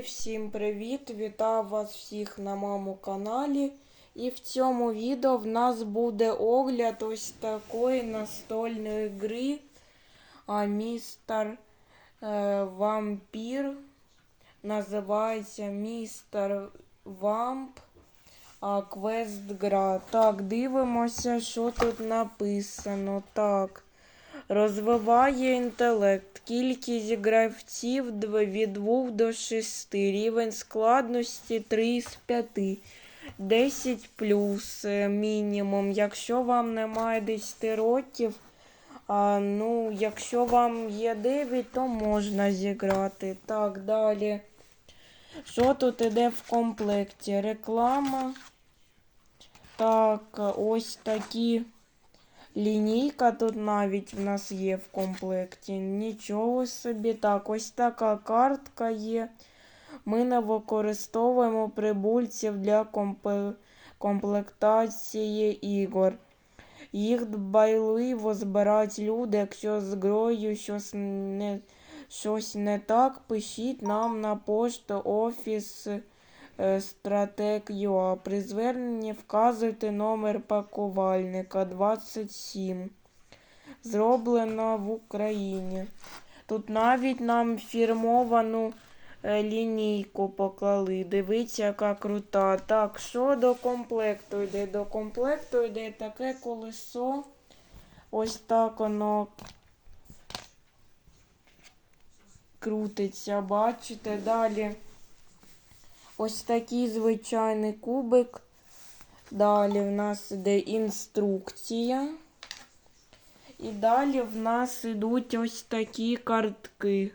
Всім привіт! Вітаю вас всіх на моєму каналі. І в цьому відео в нас буде огляд ось такої настольної гри. Містер е, Вампір. Називається Містер Вамп. А квест гра. Так, дивимося, що тут написано. Так. Розвиває інтелект. Кількість гравців від 2 до 6. Рівень складності 3 з 5. 10 плюс е, мінімум. Якщо вам немає 10 років, а, ну, якщо вам є 9, то можна зіграти. Так, далі. Що тут іде в комплекті? Реклама. Так, ось такі. Лінійка тут навіть в нас є в комплекті. Нічого собі. Так, ось така картка є. Ми не використовуємо прибульців для комплектації ігор. Їх дбайливо збирають люди. Якщо з грою щось не, щось не так, пишіть нам на пошту офіс стратег.ua. При зверненні вказуйте номер пакувальника 27. Зроблено в Україні. Тут навіть нам фірмовану е, лінійку поклали. Дивіться, яка крута. Так, що до комплекту йде? До комплекту йде таке колесо. Ось так воно крутиться, бачите? Далі. Ось такий звичайний кубик. Далі в нас іде інструкція. І далі в нас йдуть ось такі картки.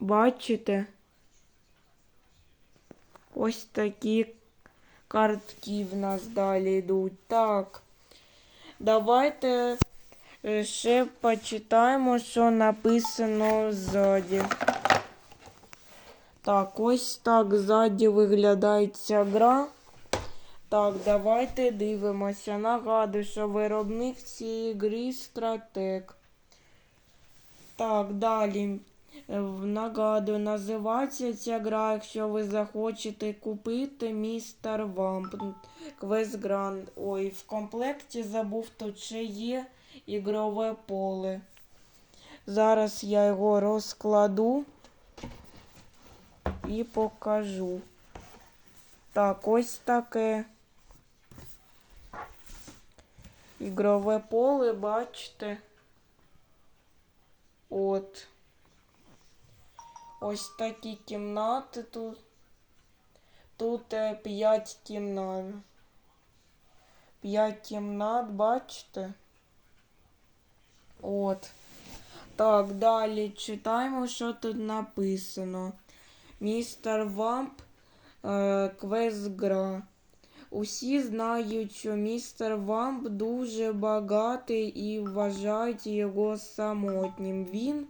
Бачите? Ось такі картки в нас далі йдуть. Так. Давайте е, ще почитаємо, що написано ззаді. Так, ось так ззаді виглядає ця гра. Так, давайте дивимося. Нагадую, що виробник цієї гри стратег. Так, далі. Е, Нагадую, називається ця гра, якщо ви захочете купити містер Вамп. Квест Гранд. Ой, в комплекті забув, тут ще є ігрове поле. Зараз я його розкладу і покажу. Так, ось таке. Ігрове поле, бачите? От. Ось такі кімнати тут. Тут 5 кімнат. 5 кімнат, бачите? От. Так, далі читаємо, що тут написано. Містер Вамп е, квест гра. Усі знають, що містер Вамп дуже багатий і вважають його самотнім. Він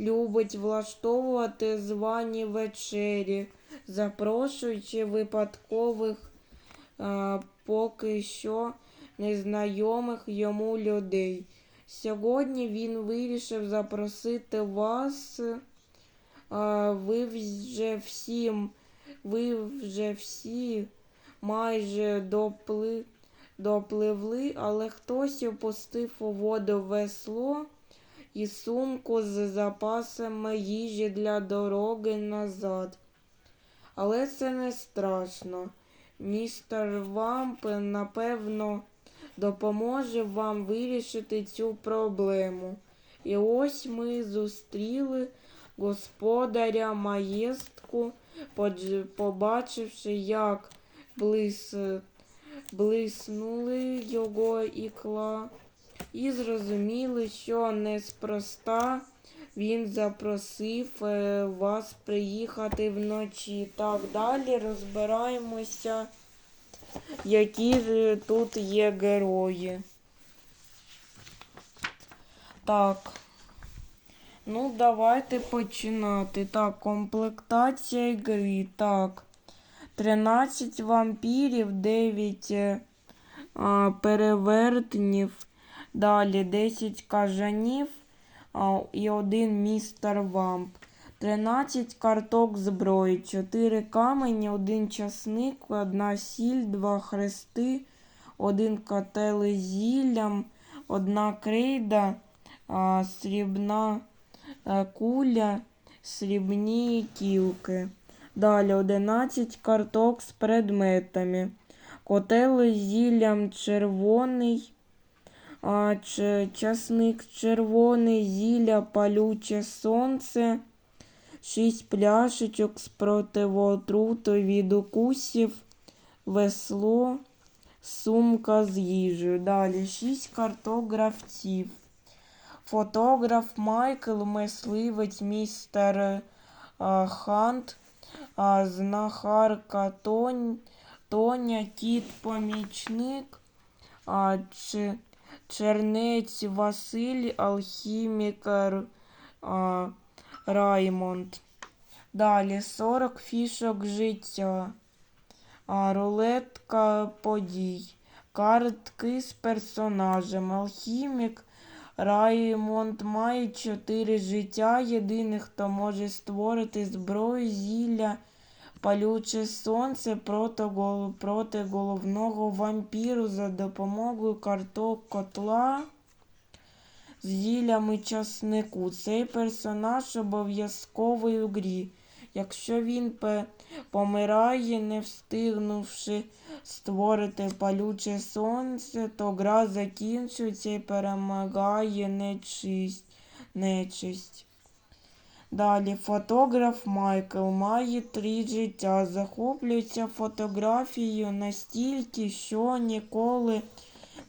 любить влаштовувати звані вечері, запрошуючи випадкових е, поки що незнайомих йому людей. Сьогодні він вирішив запросити вас. Ви вже всім, ви вже всі майже допли, допливли, але хтось опустив у воду весло і сумку з запасами їжі для дороги назад. Але це не страшно. Містер Вамп, напевно, допоможе вам вирішити цю проблему. І ось ми зустріли господаря маєстку, побачивши, як блис, блиснули його ікла, і зрозуміли, що неспроста він запросив е, вас приїхати вночі. Так, далі розбираємося, які ж тут є герої. Так. Ну, давайте починати. Так, комплектація ігри. Так. 13 вампірів, 9 е, а, перевертнів. Далі 10 кажанів а, і один містер вамп. 13 карток зброї, 4 камені, 1 часник, 1 сіль, 2 хрести, 1 котел зіллям, 1 крейда, а, срібна куля, срібні кілки. Далі 11 карток з предметами. Котел із зіллям червоний, а, часник червоний, зілля палюче сонце, 6 пляшечок з противотрутою від укусів, весло, сумка з їжею. Далі 6 карток гравців. Фотограф Майкл, мисливець містер е, Хант, знахарка Тонь, Тоня, кіт-помічник, чернець Василь, алхімік Раймонд. Далі 40 фішок життя, рулетка подій, картки з персонажем, алхімік Раймонд має 4 життя. Єдиний, хто може створити зброю, зілля, палюче сонце проти, головного вампіру за допомогою карток котла з зіллями часнику. Цей персонаж обов'язковий у грі. Якщо він помирає, не встигнувши створити палюче сонце, то гра закінчується і перемагає нечисть. нечисть. Далі фотограф Майкл має три життя. Захоплюється фотографією настільки, що ніколи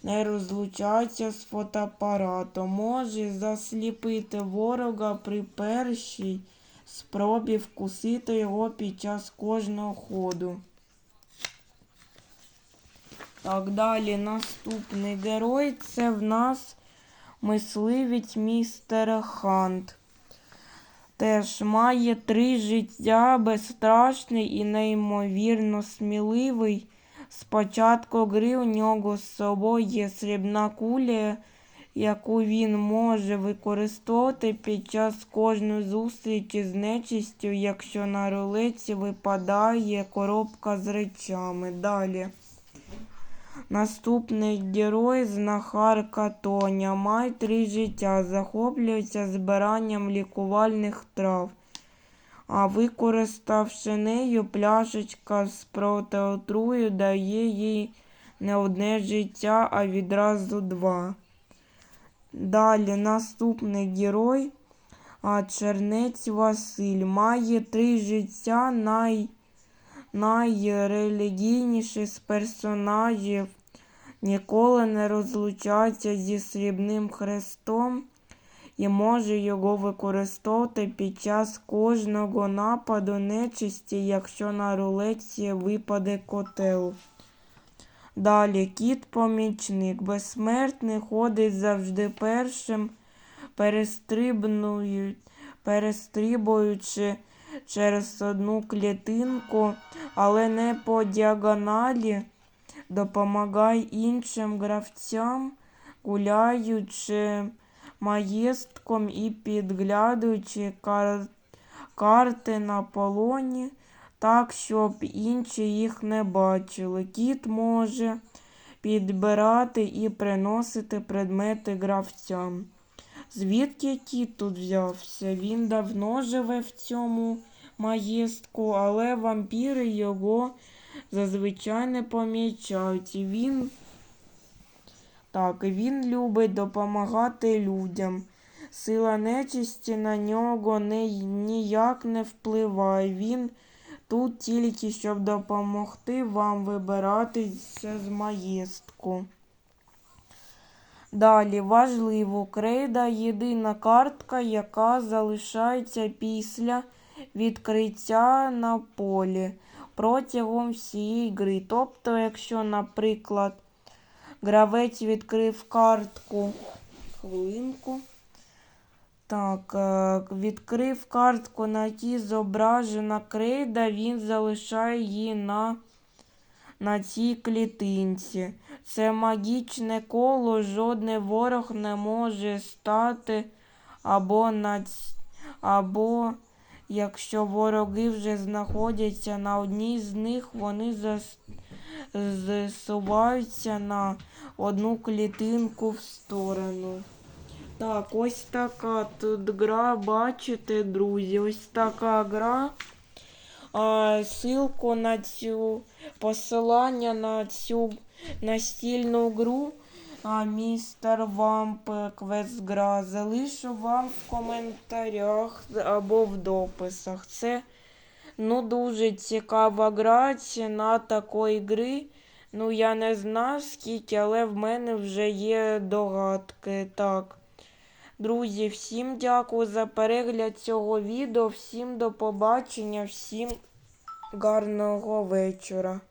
не розлучається з фотоапаратом. Може засліпити ворога при першій спробі вкусити його під час кожного ходу. Так, далі наступний герой це в нас мисливець містер Хант. Теж має три життя, безстрашний і неймовірно сміливий. Спочатку гри у нього з собою є срібна куля, яку він може використовувати під час кожної зустрічі з нечистю, якщо на рулеці випадає коробка з речами. Далі. Наступний герой знахарка Тоня. Має три життя. Захоплюється збиранням лікувальних трав. А використавши нею, пляшечка з протиотрую дає їй не одне життя, а відразу два. Далі наступний герой, чернець Василь, має три життя, най, найрелігійніший з персонажів, ніколи не розлучається зі срібним хрестом і може його використовувати під час кожного нападу нечисті, якщо на рулетці випаде котел. Далі кіт-помічник. Безсмертний ходить завжди першим, перестрибуючи через одну клітинку, але не по діагоналі, допомагає іншим гравцям, гуляючи маєстком і підглядуючи кар... карти на полоні так, щоб інші їх не бачили. Кіт може підбирати і приносити предмети гравцям. Звідки кіт тут взявся? Він давно живе в цьому маєстку, але вампіри його зазвичай не помічають. І він так, він любить допомагати людям. Сила нечисті на нього не, ніяк не впливає. Він тут тільки щоб допомогти вам вибиратися з маєстку. Далі важливо, крейда єдина картка, яка залишається після відкриття на полі протягом всієї гри. Тобто, якщо, наприклад, гравець відкрив картку, хвилинку. Так, е, відкрив картку, на якій зображена крейда, він залишає її на, на цій клітинці. Це магічне коло, жодний ворог не може стати або, на, або Якщо вороги вже знаходяться на одній з них, вони зас... зсуваються на одну клітинку в сторону. Так, ось така тут гра, бачите, друзі, ось така гра. А, ссылку на цю посилання на цю настільну гру а, містер Вамп Квестгра залишу вам в коментарях або в дописах. Це ну, дуже цікава гра, ціна такої гри. Ну, я не знаю скільки, але в мене вже є догадки. Так. Друзі, всім дякую за перегляд цього відео. Всім до побачення, всім гарного вечора.